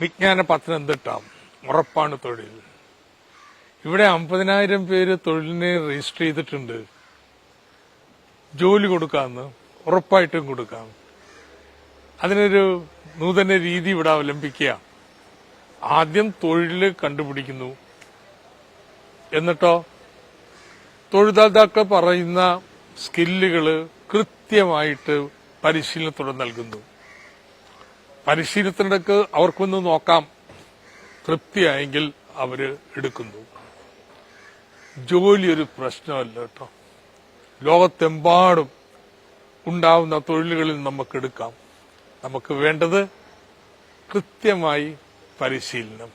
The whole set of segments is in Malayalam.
വിജ്ഞാന പത്തനംതിട്ട ഉറപ്പാണ് തൊഴിൽ. ഇവിടെ അമ്പതിനായിരം പേര് തൊഴിലിനെ രജിസ്റ്റർ ചെയ്തിട്ടുണ്ട്. ജോലി കൊടുക്കാമെന്ന് ഉറപ്പായിട്ടും കൊടുക്കാം. അതിനൊരു നൂതന രീതി ഇവിടെ അവലംബിക്കുക. ആദ്യം തൊഴിൽ കണ്ടുപിടിക്കുന്നു. എന്നിട്ടോ തൊഴിൽദാതാക്കൾ പറയുന്ന സ്കില്ലുകൾ കൃത്യമായിട്ട് പരിശീലനത്തോടെ നൽകുന്നു. പരിശീലനത്തിനിടക്ക് അവർക്കൊന്ന് നോക്കാം. തൃപ്തിയായെങ്കിൽ അവർ എടുക്കുന്നു. ജോലി ഒരു പ്രശ്നമല്ല കേട്ടോ. ലോകത്തെമ്പാടും ഉണ്ടാവുന്ന തൊഴിലുകളിൽ നമുക്ക് എടുക്കാം നമുക്ക് വേണ്ടത് കൃത്യമായി പരിശീലനം.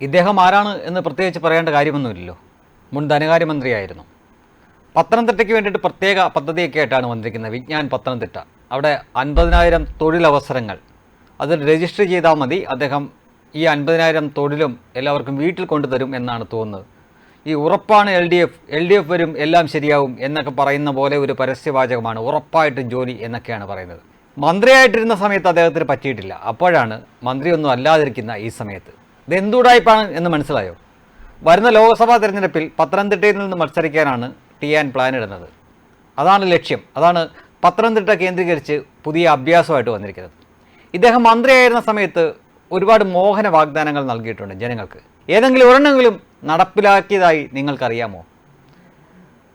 ഇദ്ദേഹം ആരാണ് എന്ന് പ്രത്യേകിച്ച് പറയേണ്ട കാര്യമൊന്നുമില്ലല്ലോ. മുൻ ധനകാര്യമന്ത്രിയായിരുന്നു. പത്തനംതിട്ടയ്ക്ക് വേണ്ടിയിട്ട് പ്രത്യേക പദ്ധതിയൊക്കെ ആയിട്ടാണ് വന്നിരിക്കുന്നത്. വിജ്ഞാൻ പത്തനംതിട്ട. അവിടെ അൻപതിനായിരം തൊഴിലവസരങ്ങൾ. അത് രജിസ്റ്റർ ചെയ്താൽ മതി. അദ്ദേഹം ഈ അൻപതിനായിരം തൊഴിലും എല്ലാവർക്കും വീട്ടിൽ കൊണ്ടുതരും എന്നാണ് തോന്നുന്നത്. ഈ ഉറപ്പാണ് L D F. L D F വരും എല്ലാം ശരിയാവും എന്നൊക്കെ പറയുന്ന പോലെ ഒരു പരസ്യവാചകമാണ് ഉറപ്പായിട്ടും ജോലി എന്നൊക്കെയാണ് പറയുന്നത്. മന്ത്രിയായിട്ടിരുന്ന സമയത്ത് അദ്ദേഹത്തിന് പറ്റിയിട്ടില്ല. അപ്പോഴാണ് മന്ത്രിയൊന്നും അല്ലാതിരിക്കുന്ന ഈ സമയത്ത്. ഇത് എന്തുടായ്പാണ് എന്ന് മനസ്സിലായോ? വരുന്ന ലോക്സഭാ തെരഞ്ഞെടുപ്പിൽ പത്തനംതിട്ടയിൽ നിന്ന് മത്സരിക്കാനാണ് ടി ആൻ പ്ലാൻ ഇടുന്നത്. അതാണ് ലക്ഷ്യം. അതാണ് പത്തനംതിട്ട കേന്ദ്രീകരിച്ച് പുതിയ അഭ്യാസമായിട്ട് വന്നിരിക്കുന്നത്. ഇദ്ദേഹം മന്ത്രിയായിരുന്ന സമയത്ത് ഒരുപാട് മോഹന വാഗ്ദാനങ്ങൾ നൽകിയിട്ടുണ്ട് ജനങ്ങൾക്ക്. ഏതെങ്കിലും ഒരെണ്ണമെങ്കിലും നടപ്പിലാക്കിയതായി നിങ്ങൾക്കറിയാമോ?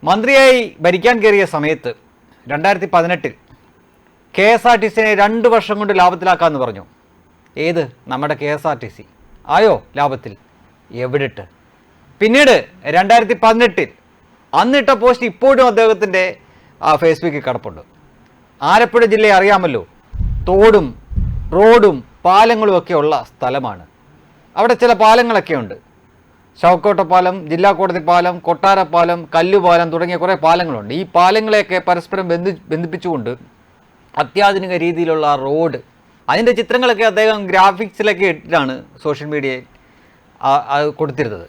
മന്ത്രിയായി ഭരിക്കാൻ കയറിയ സമയത്ത് രണ്ടായിരത്തി പതിനെട്ടിൽ കെ എസ് ആർ ടി സിനെ രണ്ട് വർഷം കൊണ്ട് ലാഭത്തിലാക്കാമെന്ന് പറഞ്ഞു. ഏത്? നമ്മുടെ K S R T C. ആയോ? ലാഭത്തിൽ. എവിടിട്ട്? പിന്നീട് രണ്ടായിരത്തി പതിനെട്ടിൽ അന്നിട്ട പോസ്റ്റ് ഇപ്പോഴും അദ്ദേഹത്തിന്റെ ഫേസ്ബുക്കിൽ കിടപ്പുണ്ട്. ആലപ്പുഴ ജില്ലയെ അറിയാമല്ലോ. തോടും റോഡും പാലങ്ങളും ഒക്കെ ഉള്ള സ്ഥലമാണ്. അവിടെ ചില പാലങ്ങളൊക്കെ ഉണ്ട്. ഷൗക്കോട്ട പാലം ജില്ലാ കോടതി പാലം കൊട്ടാര കൊട്ടാരപ്പാലം കല്ലുപാലം തുടങ്ങിയ കുറേ പാലങ്ങളുണ്ട്. ഈ പാലങ്ങളെയൊക്കെ പരസ്പരം ബന്ധി ബന്ധിപ്പിച്ചുകൊണ്ട് അത്യാധുനിക രീതിയിലുള്ള റോഡ് അതിന്റെ ചിത്രങ്ങളൊക്കെ അദ്ദേഹം ഗ്രാഫിക്സിലൊക്കെ ഇട്ടിട്ടാണ് സോഷ്യൽ മീഡിയയിൽ കൊടുത്തിരുന്നത്.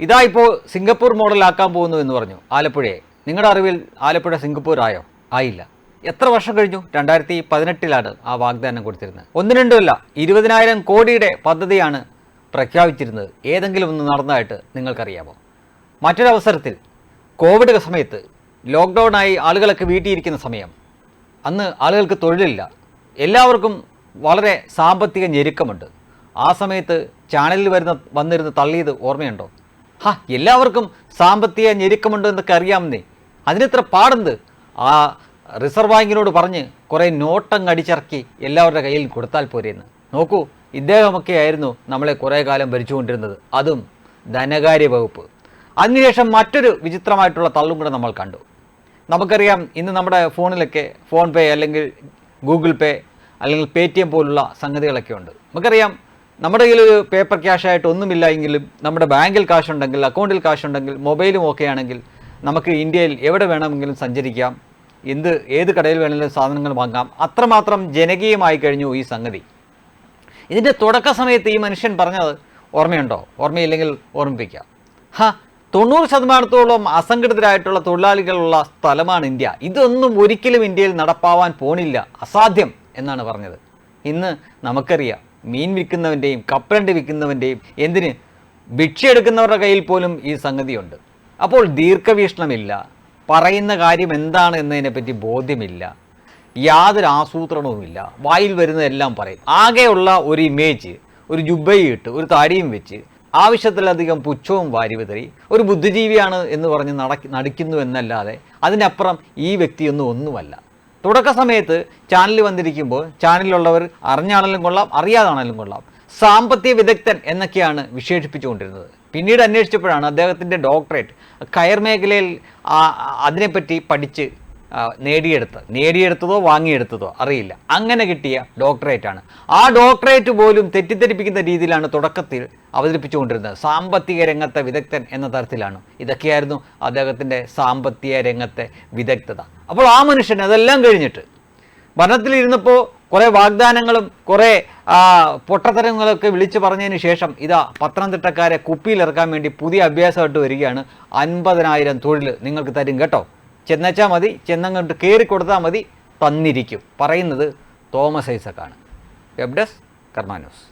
ഇതാ ഇപ്പോൾ സിംഗപ്പൂർ മോഡലാക്കാൻ പോകുന്നു എന്ന് പറഞ്ഞു ആലപ്പുഴയെ. നിങ്ങളുടെ അറിവിൽ ആലപ്പുഴ സിംഗപ്പൂർ ആയോ? ആയില്ല. എത്ര വർഷം കഴിഞ്ഞു? രണ്ടായിരത്തി പതിനെട്ടിലാണ് ആ വാഗ്ദാനം കൊടുത്തിരുന്നത്. ഒന്ന് രണ്ടുമല്ല ഇരുപതിനായിരം കോടിയുടെ പദ്ധതിയാണ് പ്രഖ്യാപിച്ചിരുന്നത്. ഏതെങ്കിലും ഒന്ന് നടന്നതായിട്ട് നിങ്ങൾക്കറിയാമോ? മറ്റൊരവസരത്തിൽ കോവിഡ് സമയത്ത് ലോക്ക്ഡൗണായി ആളുകളൊക്കെ വീട്ടിയിരിക്കുന്ന സമയം. അന്ന് ആളുകൾക്ക് തൊഴിലില്ല. എല്ലാവർക്കും വളരെ സാമ്പത്തിക ഞെരുക്കമുണ്ട്. ആ സമയത്ത് ചാനലിൽ വരുന്ന വന്നിരുന്ന് തള്ളിയത് ഓർമ്മയുണ്ടോ? ഹാ എല്ലാവർക്കും സാമ്പത്തിക ഞെരുക്കമുണ്ട് എന്നൊക്കെ അറിയാമെന്നേ. അതിനെത്ര പാടുന്നത് ആ റിസർവ് ബാങ്കിനോട് പറഞ്ഞ് കുറേ നോട്ടങ്ങ് അടിച്ചിറക്കി എല്ലാവരുടെ കയ്യിൽ കൊടുത്താൽ പോരെയെന്ന് നോക്കൂ ഇദ്ദേഹമൊക്കെ ആയിരുന്നു നമ്മളെ കുറേ കാലം ഭരിച്ചുകൊണ്ടിരുന്നത്. അതും ധനകാര്യ വകുപ്പ്. അതിനുശേഷം മറ്റൊരു വിചിത്രമായിട്ടുള്ള തള്ളും കൂടെ നമ്മൾ കണ്ടു. നമുക്കറിയാം ഇന്ന് നമ്മുടെ ഫോണിലൊക്കെ ഫോൺ പേ അല്ലെങ്കിൽ ഗൂഗിൾ പേ അല്ലെങ്കിൽ പേ ടി എം പോലുള്ള സംഗതികളൊക്കെ ഉണ്ട്. നമുക്കറിയാം നമ്മുടെ കയ്യിൽ ഒരു പേപ്പർ ക്യാഷായിട്ട് ഒന്നുമില്ല എങ്കിലും നമ്മുടെ ബാങ്കിൽ കാശുണ്ടെങ്കിൽ അക്കൗണ്ടിൽ കാശുണ്ടെങ്കിൽ മൊബൈലും ഒക്കെ ആണെങ്കിൽ നമുക്ക് ഇന്ത്യയിൽ എവിടെ വേണമെങ്കിലും സഞ്ചരിക്കാം. എന്ത് ഏത് കടയിൽ വേണമെങ്കിലും സാധനങ്ങൾ വാങ്ങാം. അത്രമാത്രം ജനകീയമായി കഴിഞ്ഞു ഈ സംഗതി. ഇതിന്റെ തുടക്ക സമയത്ത് ഈ മനുഷ്യൻ പറഞ്ഞത് ഓർമ്മയുണ്ടോ? ഓർമ്മയില്ലെങ്കിൽ ഓർമ്മിപ്പിക്കാം. ഹാ തൊണ്ണൂറ് ശതമാനത്തോളം അസംഘടിതരായിട്ടുള്ള തൊഴിലാളികളുള്ള സ്ഥലമാണ് ഇന്ത്യ. ഇതൊന്നും ഒരിക്കലും ഇന്ത്യയിൽ നടപ്പാവാൻ പോണില്ല. അസാധ്യം എന്നാണ് പറഞ്ഞത്. ഇന്ന് നമുക്കറിയാം മീൻ വിൽക്കുന്നവന്റെയും കപ്പലണ്ടി വിൽക്കുന്നവന്റെയും എന്തിന് ഭിക്ഷ എടുക്കുന്നവരുടെ കയ്യിൽ പോലും ഈ സംഗതിയുണ്ട്. അപ്പോൾ ദീർഘവീക്ഷണമില്ല. പറയുന്ന കാര്യം എന്താണ് എന്നതിനെപ്പറ്റി ബോധ്യമില്ല. യാതൊരു ആസൂത്രണവുമില്ല. വായിൽ വരുന്നതെല്ലാം പറയും. ആകെയുള്ള ഒരു ഇമേജ് ഒരു ജുബയിട്ട് ഒരു താടിയും വെച്ച് ആവശ്യത്തിലധികം പുച്ഛവും വാരിവിതറി ഒരു ബുദ്ധിജീവിയാണ് എന്ന് പറഞ്ഞ് നടക്കി നടിക്കുന്നു എന്നല്ലാതെ അതിനപ്പുറം ഈ വ്യക്തിയൊന്നും ഒന്നുമല്ല. തുടക്ക സമയത്ത് ചാനലിൽ വന്നിരിക്കുമ്പോൾ ചാനലിലുള്ളവർ അറിഞ്ഞാണെങ്കിലും കൊള്ളാം അറിയാതാണെങ്കിലും കൊള്ളാം. സാമ്പത്തിക വിദഗ്ധൻ എന്നൊക്കെയാണ് വിശേഷിപ്പിച്ചുകൊണ്ടിരുന്നത്. പിന്നീട് അന്വേഷിച്ചപ്പോഴാണ് അദ്ദേഹത്തിന്റെ ഡോക്ടറേറ്റ് കയർ മേഖലയിൽ അതിനെപ്പറ്റി പഠിച്ച് നേടിയെടുത്ത് നേടിയെടുത്തതോ വാങ്ങിയെടുത്തതോ അറിയില്ല. അങ്ങനെ കിട്ടിയ ഡോക്ടറേറ്റ് ആണ് ആ ഡോക്ടറേറ്റ് പോലും തെറ്റിദ്ധരിപ്പിക്കുന്ന രീതിയിലാണ് തുടക്കത്തിൽ അവതരിപ്പിച്ചുകൊണ്ടിരുന്നത്. സാമ്പത്തിക രംഗത്തെ വിദഗ്ധൻ എന്ന തരത്തിലാണ്. ഇതൊക്കെയായിരുന്നു അദ്ദേഹത്തിന്റെ സാമ്പത്തിക രംഗത്തെ വിദഗ്ധത. അപ്പോൾ ആ മനുഷ്യൻ അതെല്ലാം കഴിഞ്ഞിട്ട് ഭരണത്തിലിരുന്നപ്പോൾ കുറേ വാഗ്ദാനങ്ങളും കുറേ പൊട്ടത്തരങ്ങളൊക്കെ വിളിച്ചു പറഞ്ഞതിന് ശേഷം ഇതാ പത്തനംതിട്ടക്കാരെ കുപ്പിയിലിറക്കാൻ വേണ്ടി പുതിയ അഭ്യാസമായിട്ട് വരികയാണ്. അൻപതിനായിരം തൊഴിൽ നിങ്ങൾക്ക് തരും കേട്ടോ. ചെന്നച്ചാൽ മതി ചെന്നങ്ങോട്ട് കയറി കൊടുത്താൽ മതി തന്നിരിക്കും. പറയുന്നത് Thomas ഐസക്കാണ്. Web desk Karma news